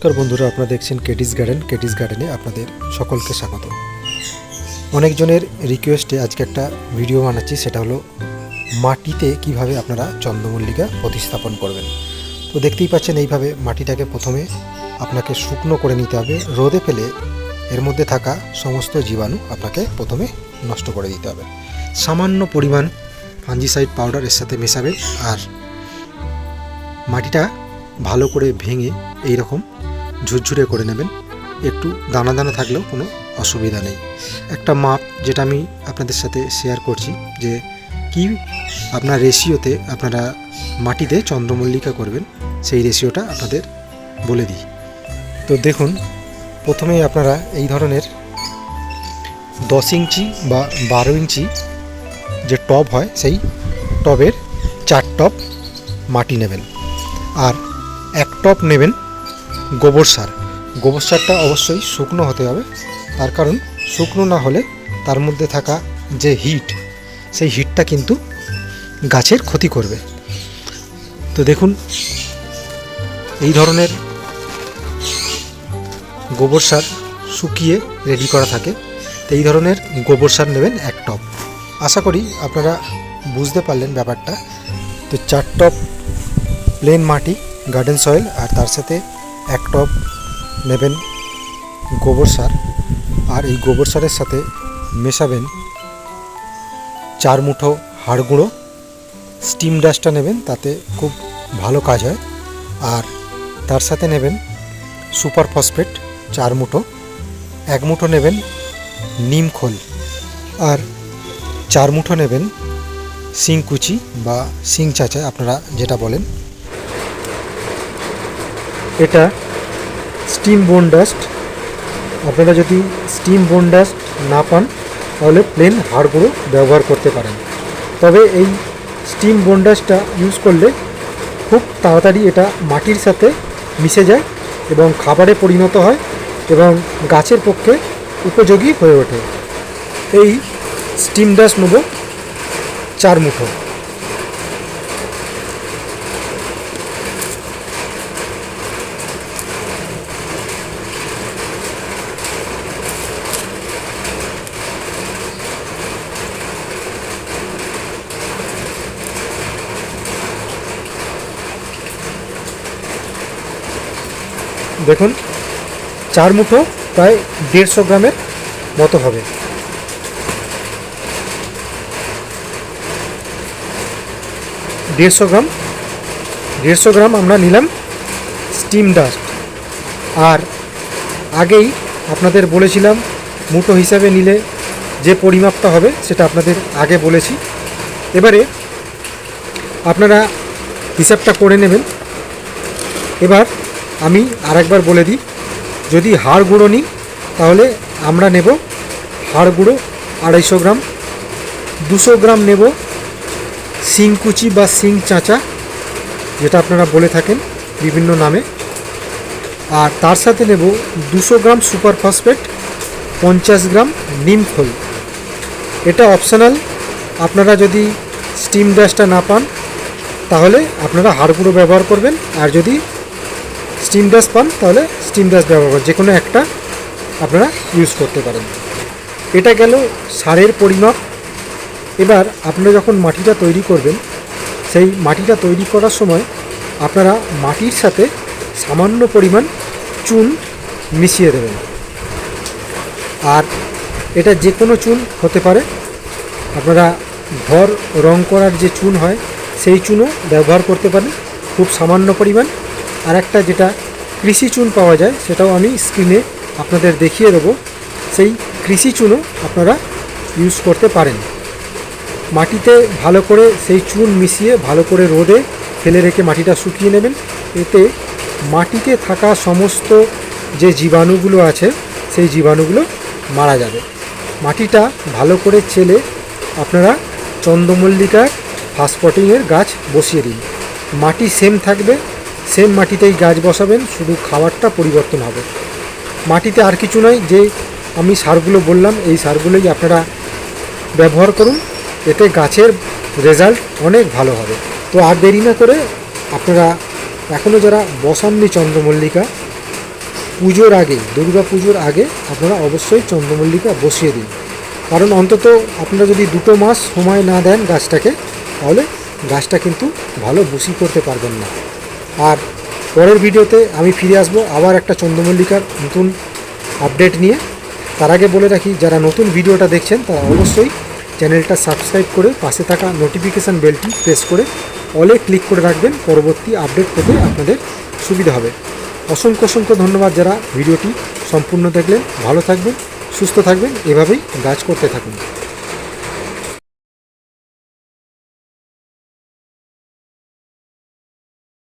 নমস্কার বন্ধুরা, আপনারা দেখছেন কেটিস গার্ডেন কেটিস গার্ডেনে আপনাদের সকলকে স্বাগত। অনেকজনের রিকোয়েস্টে আজকে একটা ভিডিও বানাচ্ছি, সেটা হলো মাটিতে কীভাবে আপনারা চন্দ্রমল্লিকা প্রতিস্থাপন করবেন। তো দেখতেই পাচ্ছেন, এইভাবে মাটিটাকে প্রথমে আপনাকে শুকনো করে নিতে হবে। রোদে ফেলে এর মধ্যে থাকা সমস্ত জীবাণু আপনাকে প্রথমে নষ্ট করে দিতে হবে। সামান্য পরিমাণ ফাঞ্জিসাইড পাউডার এর সাথে মেশাবেন, আর মাটিটা ভালো করে ভেঙে এই রকম ঝুরঝুরে করে নেবেন। একটু দানা দানা থাকলেও কোনো অসুবিধা নেই। একটা মাপ যেটা আমি আপনাদের সাথে শেয়ার করছি যে কি আপনার রেশিওতে আপনারা মাটিতে চন্দ্রমল্লিকা করবেন, সেই রেশিওটা আপনাদের বলে দিই। তো দেখুন, প্রথমেই আপনারা এই ধরনের দশ ইঞ্চি বা বারো ইঞ্চি যে টব হয়, সেই টবের চার টপ মাটি নেবেন। আর এক টপ নেবেন গোবর সার। গোবর সারটা অবশ্যই শুকনো হতে হবে। তার কারণ শুকনো না হলে তার মধ্যে থাকা যে হিট সেই হিটটা কিন্তু গাছের ক্ষতি করবে। তো দেখুন, এই ধরনের গোবর সার শুকিয়ে রেডি করা থাকে। তো এই ধরনের গোবর সার নেবেন এক টপ। আশা করি আপনারা বুঝতে পারলেন ব্যাপারটা। তো চার টপ প্লেন মাটি গার্ডেন সয়েল আর তার সাথে এক টব নেবেন গোবর সার আর এই গোবর সারের সাথে মেশাবেন চার মুঠো হাড় গুঁড়ো স্টিম ডাস্টটা নেবেন তাতে খুব ভালো কাজ হয়। আর তার সাথে নেবেন সুপার ফসফেট চার মুঠো, এক মুঠো নেবেন নিম খোল আর চার মুঠো নেবেন সিং কুচি বা শিং চাচা, আপনারা যেটা বলেন। এটা স্টিম বোন ডাস্ট আপনারা যদি স্টিম বোন ডাস্ট না পান, তাহলে প্লেন হাড়গুঁড়ো ব্যবহার করতে পারেন। তবে এই স্টিম বোন ডাস্টটা ইউজ করলে খুব তাড়াতাড়ি এটা মাটির সাথে মিশে যায় এবং খাবারে পরিণত হয় এবং গাছের পক্ষে উপযোগী হয়ে ওঠে। এই স্টিম ডাস্ট নেব চার মুঠো। দেখুন, চার মুঠো প্রায় দেড়শো গ্রামের মতো হবে। দেড়শো গ্রাম দেড়শো গ্রাম আমরা নিলাম স্টিম ডাস্ট। আর আগেই আপনাদের বলেছিলাম, মুঠো হিসাবে নিলে যে পরিমাপটা হবে সেটা আপনাদের আগে বলেছি। এবারে আপনারা হিসাবটা করে নেবেন। এবার আমি আরেকবার বলে দিই, যদি হাড় গুঁড়ো নিই, তাহলে আমরা নেব হাড় গুঁড়ো আড়াইশো গ্রাম, দুশো গ্রাম নেব শিংকুচি বা শিং চাঁচা, যেটা আপনারা বলে থাকেন বিভিন্ন নামে। আর তার সাথে নেব দুশো গ্রাম সুপার ফসফেট, পঞ্চাশ গ্রাম নিম খোল এটা অপশনাল, আপনারা যদি স্টিম ড্যাশটা না পান, তাহলে আপনারা হাড় গুঁড়ো ব্যবহার করবেন। আর যদি স্টিম ডাস পান, তাহলে স্টিম ডাস ব্যবহার করুন। যে কোনো একটা আপনারা ইউজ করতে পারেন। এটা গেল সারের পরিমাপ। এবার আপনারা যখন মাটিটা তৈরি করবেন, সেই মাটিটা তৈরি করার সময় আপনারা মাটির সাথে সামান্য পরিমাণ চুন মিশিয়ে দেবেন। আর এটা যে কোনো চুন হতে পারে। আপনারা ঘর রং করার যে চুন হয়, সেই চুনও ব্যবহার করতে পারেন। খুব সামান্য পরিমাণ। আর একটা যেটা কৃষি চুন পাওয়া যায়, সেটাও আমি স্ক্রিনে আপনাদের দেখিয়ে দেবো। সেই কৃষি চুনও আপনারা ইউজ করতে পারেন। মাটিতে ভালো করে সেই চুন মিশিয়ে ভালো করে রোদে ফেলে রেখে মাটিটা শুকিয়ে নেবেন। এতে মাটিতে থাকা সমস্ত যে জীবাণুগুলো আছে, সেই জীবাণুগুলো মারা যাবে। মাটিটা ভালো করে চেলে আপনারা চন্দ্রমল্লিকার ফাস্টপটিংয়ের গাছ বসিয়ে দিন। মাটি সেম থাকবে সেম মাটিতেই গাছ বসাবেন, শুধু খাবারটা পরিবর্তন হবে। মাটিতে আর কিছু নয়, যে আমি সারগুলো বললাম, এই সারগুলোই আপনারা ব্যবহার করুন, এতে গাছের রেজাল্ট অনেক ভালো হবে। তো আর দেরি না করে আপনারা এখনও যারা বসাননি চন্দ্রমল্লিকা, পুজোর আগে, দুর্গা পুজোর আগে আপনারা অবশ্যই চন্দ্রমল্লিকা বসিয়ে দিন। কারণ অন্তত আপনারা যদি দুটো মাস সময় না দেন গাছটাকে, তাহলে গাছটা কিন্তু ভালো বুসি করতে পারবেন না। আর পরের ভিডিওতে আমি ফিরে আসব আবার একটা চন্দ্রমল্লিকার নতুন আপডেট নিয়ে। তার আগে বলে রাখি, যারা নতুন ভিডিওটা দেখছেন, তারা অবশ্যই চ্যানেলটা সাবস্ক্রাইব করে পাশে থাকা নোটিফিকেশান বেলটি প্রেস করে অলে ক্লিক করে রাখবেন। পরবর্তী আপডেট পেতে আপনাদের সুবিধা হবে। অসংখ্য অসংখ্য ধন্যবাদ যারা ভিডিওটি সম্পূর্ণ দেখলেন। ভালো থাকবেন, সুস্থ থাকবেন, এভাবেই গাছ করতে থাকুন।